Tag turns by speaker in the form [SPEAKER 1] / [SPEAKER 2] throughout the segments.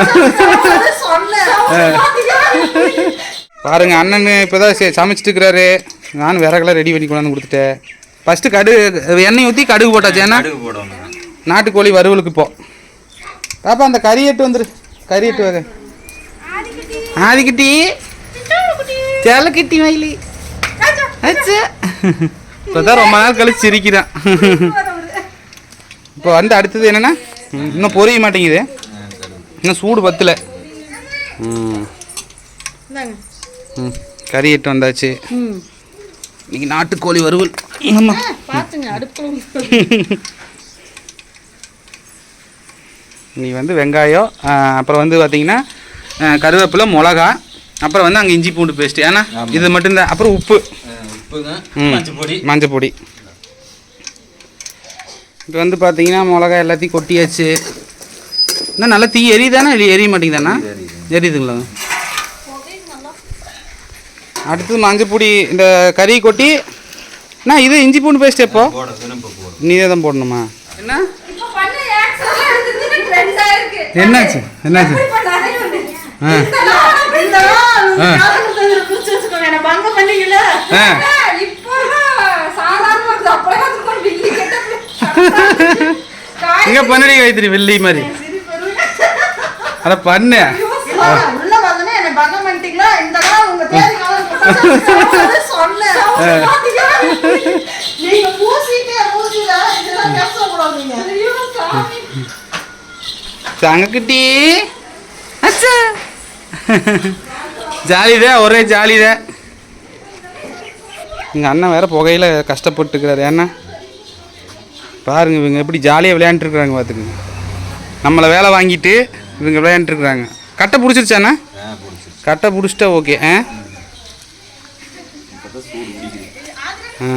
[SPEAKER 1] பாருங்க அண்ணன் இப்போதான் சமைச்சிட்டு இருக்கிறாரு நானும் விறகெல்லாம் ரெடி பண்ணி கொண்டாந்து கொடுத்துட்டேன். ஃபஸ்ட்டு கடுகு எண்ணெய் ஊற்றி கடுகு போட்டாச்சு ஏன்னா
[SPEAKER 2] கடுகு போடணும்.
[SPEAKER 1] நாட்டுக்கோழி வறுவலுக்கு இப்போ பாப்பா அந்த கறி எட்டு வந்துரு. கறி எட்டு வகை. ஆதிக்கிட்டி. சேலக்கிட்டி மயிலி. அச்சா. இப்போதான் ரொம்ப நாள் கழிச்சு சிரிக்கிறான். இப்போ வந்து அடுத்தது என்னன்னா இன்னும் பொரிய மாட்டேங்குது. இன்னும் சூடு பத்தல. ம். ம். கறி எட்டு வந்தாச்சு. இன்னைக்கு நாட்டுக்கோழி வறுவல். ஆமாம் நீ வந்து வெங்காயம் அப்புறம் வந்து பார்த்தீங்கன்னா கருவேப்பிலை மிளகா அப்புறம் வந்து அங்கே இஞ்சி பூண்டு பேஸ்ட் ஏன்னா இது மட்டும்தான் அப்புறம் உப்பு.
[SPEAKER 2] மஞ்சள் பொடி
[SPEAKER 1] இப்போ வந்து பார்த்தீங்கன்னா மிளகா எல்லாத்தையும் கொட்டியாச்சு. இன்னும் நல்லா தீ எரியுதானே இல்லை எரிய மாட்டேங்குதாண்ணா எரியுதுங்களா? அடுத்தது மஞ்சள் பொடி இந்த கறி கொட்டி. அண்ணா இது இஞ்சி பூண்டு பேஸ்ட் எப்போ? நீ தான் போடணுமா? என்ன? என்னாச்சு? என்னாச்சு. ஆ. ஆ.
[SPEAKER 3] கெட்ட
[SPEAKER 1] இங்கே பண்ணடி வைத்திரி வெள்ளி மாதிரி. அட பண்ணு.
[SPEAKER 3] உள்ள வந்தனே என்ன பங்க பண்ணிட்டீங்களா? இந்த நாள் உங்க தேதி காலம் சொன்னேன் நீங்க பூசிட்டே பூசில இதெல்லாம் பேசக்கூடாது நீங்க ஐயோ சாமி
[SPEAKER 1] தங்கக்குட்டி. அச்சா. ஜாலிதான் ஒரே ஜாலிதான் எங்கள் அண்ணன் வேற புகையில கஷ்டப்பட்டுக்கிறாரு. ஏன்னா பாருங்க இவங்க எப்படி ஜாலியாக விளையாண்டுருக்குறாங்க பார்த்துக்குங்க நம்மளை வேலை வாங்கிட்டு இவங்க விளையாண்டுருக்குறாங்க. கட்டை பிடிச்சிருச்சாண்ணா கட்டை பிடிச்சிட்டா ஓகே ஆ? ஆ.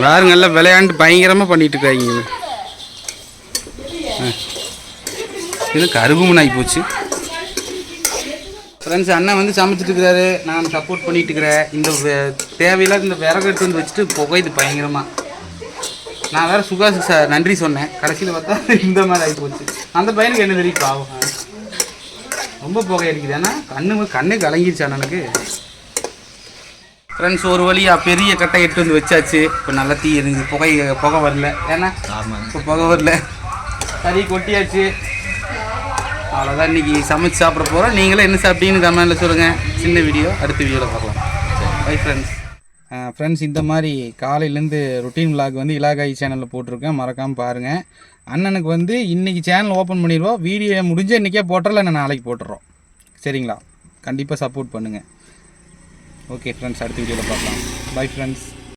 [SPEAKER 1] பாருங்க எல்லாம் விளையாண்டு பயங்கரமாக பண்ணிட்டு இருக்காங்க. இது கருகுமன் ஆகி போச்சு. ஃப்ரெண்ட்ஸ் அண்ணன் வந்து சமைச்சிட்டு இருக்கிறாரு நான் சப்போர்ட் பண்ணிட்டு இருக்கிறேன். இந்த தேவையில்லாத இந்த விறகு எடுத்து வந்து வச்சுட்டு புகையுது பயங்கரமாக நான் வேற சுகாசுக்கு சார் நன்றி சொன்னேன். கடைசியில் பார்த்தா இந்த மாதிரி ஆகி போச்சு. அந்த பையனுக்கு என்ன தெரியும் பாவம்? ரொம்ப புகை அடிக்குது. ஏன்னா கண்ணு கண்ணே கலங்கிருச்சு அண்ணனுக்கு. ஃப்ரெண்ட்ஸ் ஒரு வழியாக பெரிய கட்டை எடுத்து வந்து வச்சாச்சு. இப்போ நல்லா தீ எரிஞ்சு புகை புகை வரல. ஏன்னா இப்போ புகை வரல. கறி கொட்டியாச்சு. அவ்வளோதான் இன்னைக்கு சமைச்சு சாப்பிட போகிறோம் நீங்களும் என்ன சாப்பிட்டீங்கன்னு கமெண்ட்டில் சொல்லுங்கள் சின்ன வீடியோ அடுத்த வீடியோவில் பார்க்கலாம். பை ஃப்ரெண்ட்ஸ் ஃப்ரெண்ட்ஸ் இந்த மாதிரி காலையிலேருந்து ரொட்டீன் vlog வந்து இலாகாய் சேனலில் போட்டிருக்கேன். மறக்காமல் பாருங்கள் அண்ணனுக்கு வந்து இன்றைக்கி சேனல் ஓப்பன் பண்ணிடுவோம். வீடியோ முடிஞ்ச இன்றைக்கே போட்டுறல நான் நாளைக்கு போட்டுறோம். சரிங்களா? கண்டிப்பாக சப்போர்ட் பண்ணுங்கள் ஓகே ஃப்ரெண்ட்ஸ் அடுத்த வீடியோவில் பார்க்கலாம். Bye friends